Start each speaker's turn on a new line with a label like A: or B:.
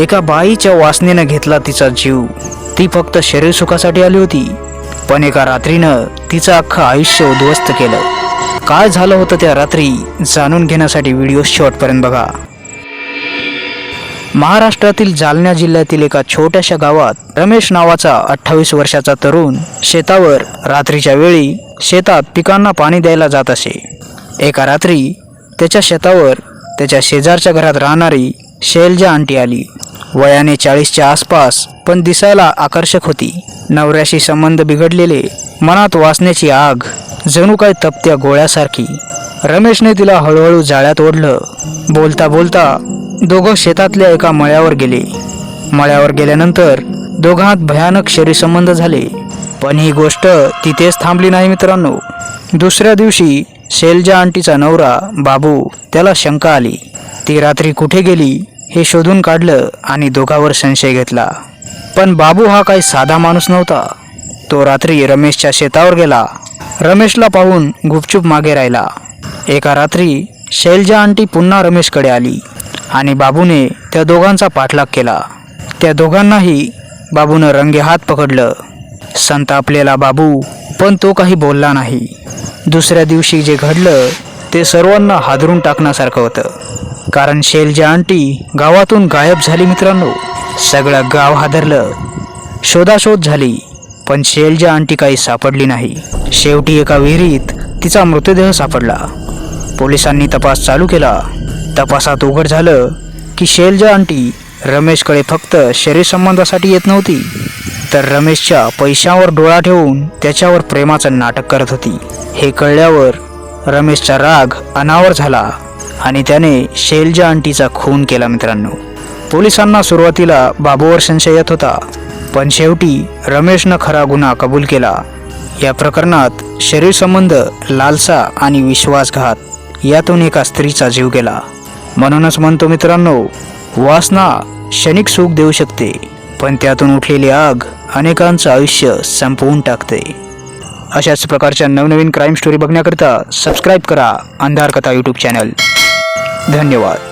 A: एका बाईच्या वासनेनं घेतला तिचा जीव. ती फक्त शरीर सुखासाठी आली होती पण एका रात्रीनं तिचं अख्खं आयुष्य उद्ध्वस्त केलं. काय झालं होतं त्या रात्री जाणून घेण्यासाठी व्हिडिओ शेवटपर्यंत बघा. महाराष्ट्रातील जालना जिल्ह्यातील एका छोट्याशा गावात रमेश नावाचा अठ्ठावीस वर्षाचा तरुण शेतावर रात्रीच्या वेळी शेतात पिकांना पाणी द्यायला जात असे. एका रात्री त्याच्या शेतावर त्याच्या शेजारच्या घरात राहणारी शैलजा आंटी आली. वयाने चाळीसच्या आसपास पण दिसायला आकर्षक होती. नवऱ्याशी संबंध बिघडलेले मनात वाचण्याची आग जणू काय तपत्या गोळ्यासारखी. रमेशने तिला हळूहळू जाळ्यात ओढलं. बोलता बोलता दोघं शेतातल्या एका मळ्यावर गेले. मळ्यावर गेल्यानंतर दोघांत भयानक शरीरसंबंध झाले. पण ही गोष्ट तिथेच थांबली नाही मित्रांनो. दुसऱ्या दिवशी शैलजा आंटीचा नवरा बाबू त्याला शंका आली. ती रात्री कुठे गेली? हे शोधून काढलं आणि दोघावर संशय घेतला. पण बाबू हा काही साधा माणूस नव्हता. तो रात्री रमेशच्या शेतावर गेला. रमेशला पाहून गुपचूप मागे राहिला. एका रात्री शैलजा आंटी पुन्हा रमेशकडे आली आणि बाबूने त्या दोघांचा पाठलाग केला. त्या दोघांनाही बाबूनं रंगे हात पकडलं. संतापलेला बाबू पण तो काही बोलला नाही. दुसऱ्या दिवशी जे घडलं ते सर्वांना हादरून टाकण्यासारखं होतं. कारण शैलजा आंटी गावातून गायब झाली मित्रांनो. सगळं गाव हादरलं. शोधाशोध झाली पण शैलजा आंटी काही सापडली नाही. शेवटी एका विहिरीत तिचा मृतदेह सापडला. पोलिसांनी तपास चालू केला. तपासात उघड झालं की शैलजा आंटी रमेशकडे फक्त शरीर संबंधासाठी येत नव्हती तर रमेशच्या पैशावर डोळा ठेवून त्याच्यावर प्रेमाचं नाटक करत होती. हे कळल्यावर रमेशचा राग अनावर झाला. आणि त्याने शैलजा आंटीचा खून केला मित्रांनो. पोलिसांना सुरुवातीला बाबूवर संशय येत होता पण शेवटी रमेशनं खरा गुन्हा कबूल केला. या प्रकरणात शरीर संबंध लालसा आणि विश्वासघात यातून एका स्त्रीचा जीव गेला. म्हणूनच म्हणतो मित्रांनो वासना क्षणिक सुख देऊ शकते पण त्यातून उठलेली आग अनेकांचं आयुष्य संपवून टाकते. अशाच प्रकारच्या नवनवीन क्राईम स्टोरी बघण्याकरिता सबस्क्राईब करा अंधार कथा यूट्यूब चॅनल धन्यवाद.